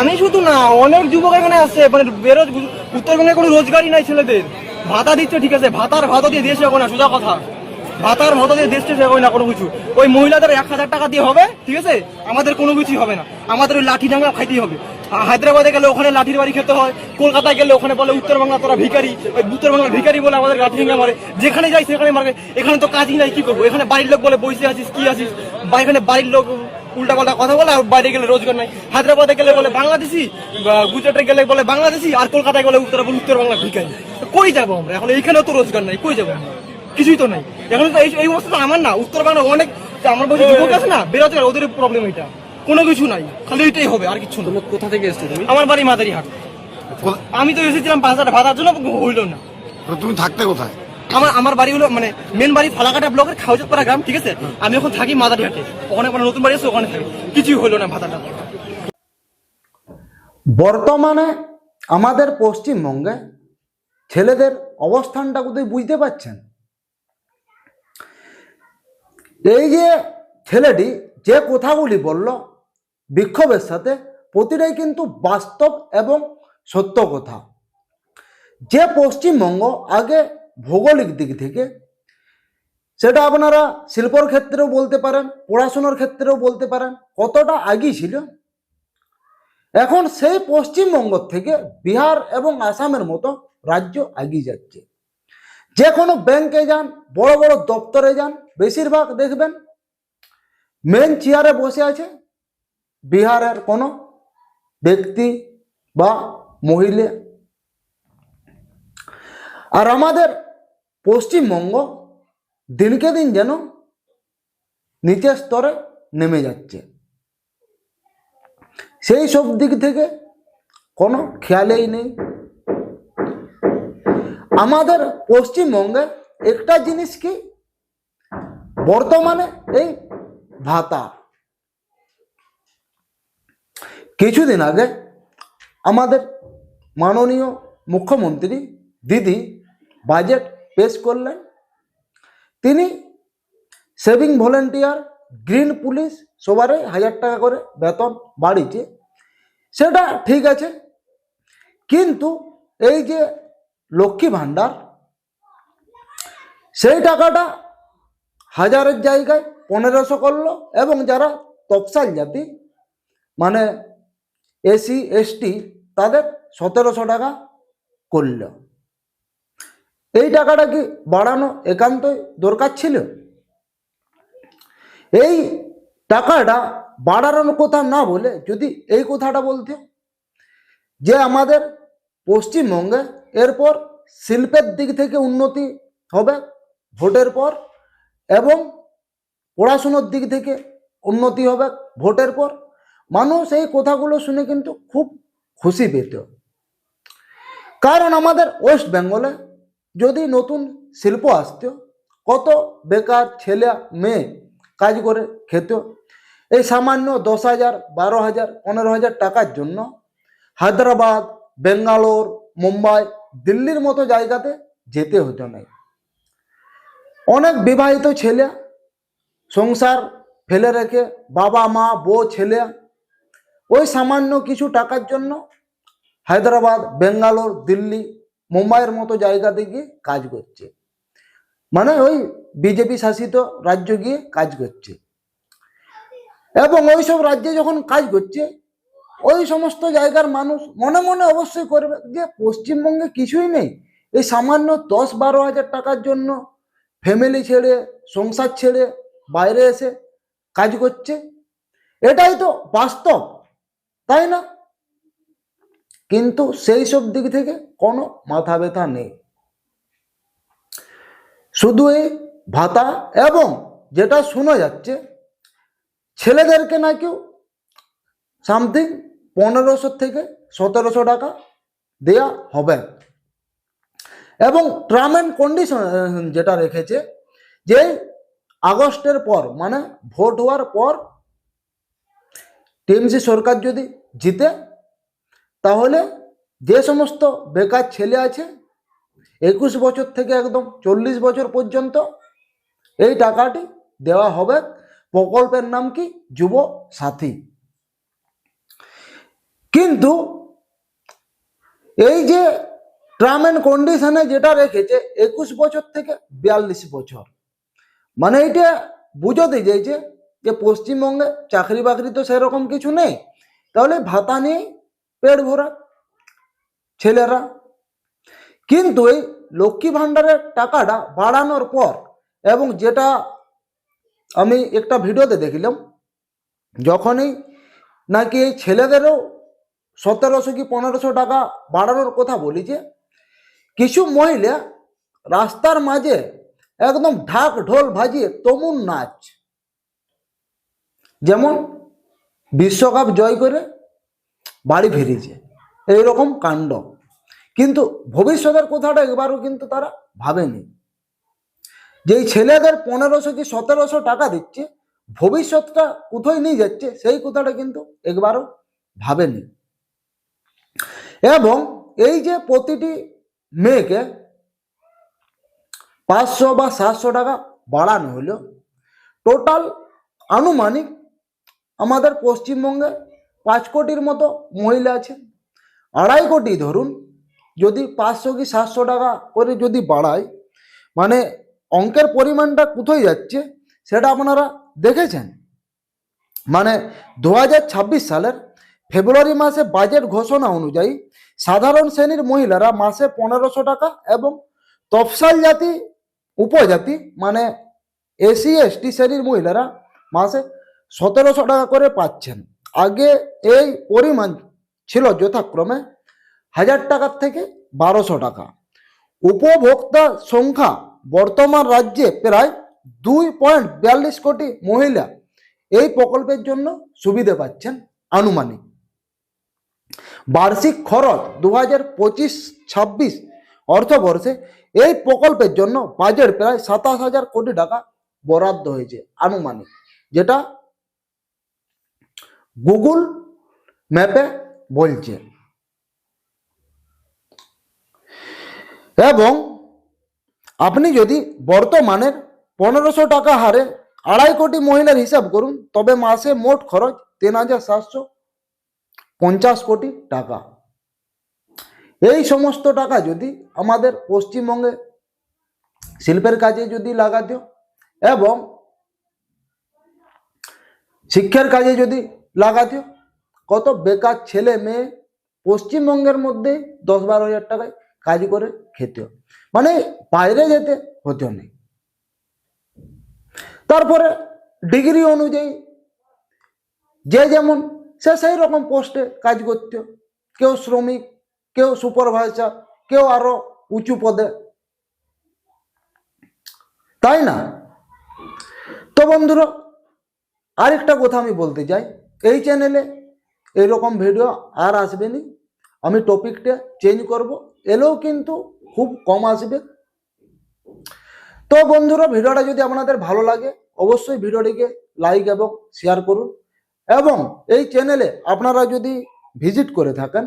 আমি শুধু না, অনেক যুবক এখানে আসছে মানে বেরোজ উত্তরবঙ্গে কোনো রোজগারই নাই ছেলেদের। ভাতা দিচ্ছে, ঠিক আছে, ভাতার ভাতা দিয়ে দেশ এগোয় না, সোজা কথা। ভাতার ভাতা দিয়ে দেশ এগোয় না কোনো কিছু। ওই মহিলাদের এক হাজার টাকা দিয়ে হবে, ঠিক আছে? আমাদের কোনো কিছুই হবে না। আমাদের ওই লাঠি ডাঙ্গা খাইতেই হবে। হায়দ্রাবাদে গেলে ওখানে লাঠির বাড়ি খেতে হয়, কলকাতায় গেলে ওখানে বলে উত্তরবাংলা তোরা ভিখারি, ওই উত্তরবাংলার ভিকারি বলে আমাদের লাঠি ডাঙ্গা মারে। যেখানে যাই সেখানে মারে এখানে তো কাজই নাই, কি করব? এখানে বাড়ির লোক বলে বসে আছিস, কি আছিস? বা এখানে বাড়ির লোক উল্টা পাল্টা কথা বলে আর বাইরে গেলে রোজগার নাই। হায়দ্রাবাদে গেলে বলে বাংলাদেশি গুজরাটে গেলে বলে বাংলাদেশি আর কলকাতায় গেলে উত্তর উত্তর বাংলা তো কই যাব আমরা? এখন এইখানেও তো রোজগার নাই কই যাব? কিছুই তো নাই। এখন তো এই অবস্থা তো আমার না। উত্তর বাংলা অনেক আমার বলছি যুবক আছে না বেরোজগার ওদের প্রবলেম এটা। কোনো কিছু নাই। খালি এটাই হবে আর কিছু না। কোথা থেকে এসছো তুমি? আমার বাড়ি মাদারি হাট আমি তো এসেছিলাম পাঁচ হাজার ভাতার জন্য হইল না। তুমি থাকতে কোথায়? আমার আমার বাড়ি হলো মানে মেন বাড়ি ফালাকাটা ব্লকের খাওয়াজাতপাড়া গ্রাম, ঠিক আছে? আমি এখন থাকি মাদারি হাটে ওখানে কোনো নতুন বাড়ি আছে, ওখানে থাকি। কিছুই হলো না ভাতাটা। বর্তমানে আমাদের পশ্চিমবঙ্গে ছেলেদের অবস্থানটা কোথায় বুঝতে পারছেন। এই যে ছেলেটি যে কথাগুলি বলল, বিক্ষোভের সাথে প্রতিটাই কিন্তু বাস্তব এবং সত্য কথা। যে পশ্চিমবঙ্গ আগে ভৌগোলিক দিক থেকে, সেটা আপনারা শিল্পর ক্ষেত্রেও বলতে পারেন, পড়াশোনার ক্ষেত্রেও বলতে পারেন, কতটা আগিয়ে ছিল। এখন সেই পশ্চিমবঙ্গ থেকে বিহার এবং আসামের মতো রাজ্য এগিয়ে যাচ্ছে। যে কোনো ব্যাংকে যান, বড় বড় দপ্তরে যান, বেশিরভাগ দেখবেন মেন চেয়ারে বসে আছে বিহারের কোনো ব্যক্তি বা মহিলা। আর আমাদের পশ্চিমবঙ্গ দিনকে দিন যেন নিচের স্তরে নেমে যাচ্ছে। সেই সব দিক থেকে কোনো খেয়ালেই নেই। আমাদের পশ্চিমবঙ্গে একটা জিনিস কি? বর্তমানে এই ভাতা। কিছুদিন আগে আমাদের মাননীয় মুখ্যমন্ত্রী দিদি বাজেট পেশ করলেন। তিনি সেভিং ভলেন্টিয়ার গ্রিন পুলিশ সবারই হাজার টাকা করে বেতন বাড়িছে সেটা ঠিক আছে, কিন্তু এই যে লক্ষ্মী ভাণ্ডার, সেই টাকাটা হাজারের জায়গায় পনেরোশো করল এবং যারা তফসাল জাতি মানে এসি এসটি তাদের সতেরোশো টাকা করল। এই টাকাটা কি বাড়ানো একান্তই দরকার ছিল? এই টাকাটা বাড়ানোর কথা না বলে যদি এই কথাটা বলতে, যে আমাদের পশ্চিমবঙ্গে এরপর শিল্পের দিক থেকে উন্নতি হবে ভোটের পর এবং পড়াশুনোর দিক থেকে উন্নতি হবে ভোটের পর, মানুষ এই কথাগুলো শুনে কিন্তু খুব খুশি পেত। কারণ আমাদের ওয়েস্ট বেঙ্গলে যদি নতুন শিল্প আসত, কত বেকার ছেলে মেয়ে কাজ করে খেত, এই সামান্য দশ হাজার, বারো হাজার, পনেরো হাজার টাকার জন্য হায়দ্রাবাদ, বেঙ্গালোর, মুম্বাই, দিল্লির মতো জায়গাতে যেতে হতো না। অনেক বিবাহিত ছেলে সংসার ফেলে রেখে বাবা, মা, বউ, ছেলে ওই সামান্য কিছু টাকার জন্য হায়দ্রাবাদ, বেঙ্গালোর, দিল্লি মুম্বাইয়ের মতো জায়গাতে গিয়ে কাজ করছে। মানে ওই বিজেপি শাসিত রাজ্য গিয়ে কাজ করছে। এবং ওই সব রাজ্যে যখন কাজ করছে, ওই সমস্ত জায়গার মানুষ মনে মনে অবশ্যই করবে যে পশ্চিমবঙ্গে কিছুই নেই। এই সামান্য দশ বারো হাজার টাকার জন্য ফ্যামিলি ছেড়ে, সংসার ছেড়ে বাইরে এসে কাজ করছে। এটাই তো বাস্তব, তাই না? কিন্তু সেই সব দিক থেকে কোনো মাথা ব্যথা নেই। শুধু এই ভাতা এবং যেটা শোনা যাচ্ছে, ছেলেদেরকে না কেউ সামথিং পনেরোশো থেকে সতেরোশো টাকা দেয়া হবে। এবং টার্ম অ্যান্ড কন্ডিশন যেটা রেখেছে, যে আগস্টের পর মানে ভোট হওয়ার পর, টিএমসি সরকার যদি জিতে তাহলে যে সমস্ত বেকার ছেলে আছে, একুশ বছর থেকে একদম চল্লিশ বছর পর্যন্ত এই টাকাটি দেওয়া হবে প্রকল্পের নাম কি? যুব সাথী। কিন্তু এই যে টার্ম অ্যান্ড কন্ডিশনে যেটা রেখেছে, একুশ বছর থেকে বিয়াল্লিশ বছর মানে এটা বুঝতে চাইছে যে পশ্চিমবঙ্গে চাকরি বাকরি তো সেরকম কিছু নেই। তাহলে ভাতা নিয়ে পেট ভরা, ছেলেরা। কিন্তু এই লক্ষ্মী ভাণ্ডারের টাকাটা বাড়ানোর পর এবং যেটা আমি একটা ভিডিওতে দেখলাম, যখনই নাকি এই ছেলেদেরও সতেরোশো কি পনেরোশো টাকা বাড়ানোর কথা বলিছে কিছু মহিলা রাস্তার মাঝে একদম ঢাক ঢোল ভাজিয়ে তমুন নাচ। যেমন বিশ্বকাপ জয় করে বাড়ি ফিরেছে। এইরকম কাণ্ড। কিন্তু ভবিষ্যতের কথাটা একবারও কিন্তু তারা ভাবেনি। যেই ছেলেদের পনেরোশো কি সতেরোশো টাকা দিচ্ছে, ভবিষ্যৎটা কোথায় নিয়ে যাচ্ছে, সেই কথাটা কিন্তু একবারও ভাবেনি। এবং এই যে প্রতিটি মেয়েকে পাঁচশো বা সাতশো টাকা বাড়ানো হলো, টোটাল আনুমানিক আমাদের পশ্চিমবঙ্গে পাঁচ কোটির মতো মহিলা আছে আড়াই কোটি ধরুন, যদি পাঁচশো কি সাতশো টাকা করে যদি বাড়ায় মানে অঙ্কের পরিমাণটা কোথায় যাচ্ছে সেটা আপনারা দেখেছেন? মানে দু হাজার ছাব্বিশ সালের ফেব্রুয়ারি মাসে বাজেট ঘোষণা অনুযায়ী সাধারণ শ্রেণির মহিলারা মাসে পনেরোশো টাকা এবং তফসাল জাতি, উপজাতি মানে এসি এসটি শ্রেণির মহিলারা মাসে সতেরোশো টাকা করে পাচ্ছেন। আগে এই পরিমাণ ছিল যথাক্রমে হাজার টাকার থেকে বারোশো টাকা। উপভোক্তা সংখ্যা বর্তমান রাজ্যে প্রায় দুই পয়েন্ট বিয়াল্লিশ কোটি মহিলা এই প্রকল্পের জন্য সুবিধে পাচ্ছেন আনুমানিক। বার্ষিক খরচ দু হাজার পঁচিশ ছাব্বিশ অর্থবর্ষে এই প্রকল্পের জন্য বাজেট প্রায় সাতাশ হাজার কোটি টাকা বরাদ্দ হয়েছে আনুমানিক, যেটা গুগল ম্যাপে বলছে। এবং আপনি যদি বর্তমানের পনেরোশো টাকা হারে আড়াই কোটি মহিলার হিসাব করুন, তবে মাসে মোট খরচ তিন হাজার সাতশো পঞ্চাশ কোটি টাকা। এই সমস্ত টাকা যদি আমাদের পশ্চিমবঙ্গে শিল্পের কাজে যদি লাগাতো এবং শিক্ষার কাজে যদি লাগাতো কত বেকার ছেলে মেয়ে পশ্চিমবঙ্গের মধ্যে দশ বারো হাজার টাকায় কাজ করে খেত মানে বাইরে যেতে হতো না। তারপরে ডিগ্রি অনুযায়ী যে যেমন সে সেই রকম পোস্টে কাজ করত। কেউ শ্রমিক, কেউ সুপারভাইজার, কেউ আরও উঁচু পদে। তাই না? তো বন্ধুরা, আরেকটা কথা আমি বলতে চাই। এই চ্যানেলে এরকম ভিডিও আর আসবে না। আমি টপিকটা চেঞ্জ করব। এলেও কিন্তু খুব কম আসবে। তো বন্ধুরা ভিডিওটা যদি আপনাদের ভালো লাগে, অবশ্যই ভিডিওটিকে লাইক এবং শেয়ার করুন। এবং এই চ্যানেলে আপনারা যদি ভিজিট করে থাকেন,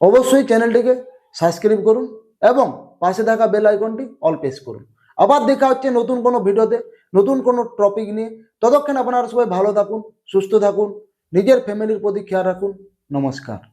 অবশ্যই চ্যানেলটিকে সাবস্ক্রাইব করুন এবং পাশে থাকা বেল আইকনটি অল প্রেস করুন। আবার দেখা হচ্ছে নতুন কোনো ভিডিওতে নতুন কোনো টপিক নিয়ে। ততক্ষণ আপনারা সবাই ভালো থাকুন, সুস্থ থাকুন, নিজের ফ্যামিলির প্রতি খেয়াল রাখুন। নমস্কার।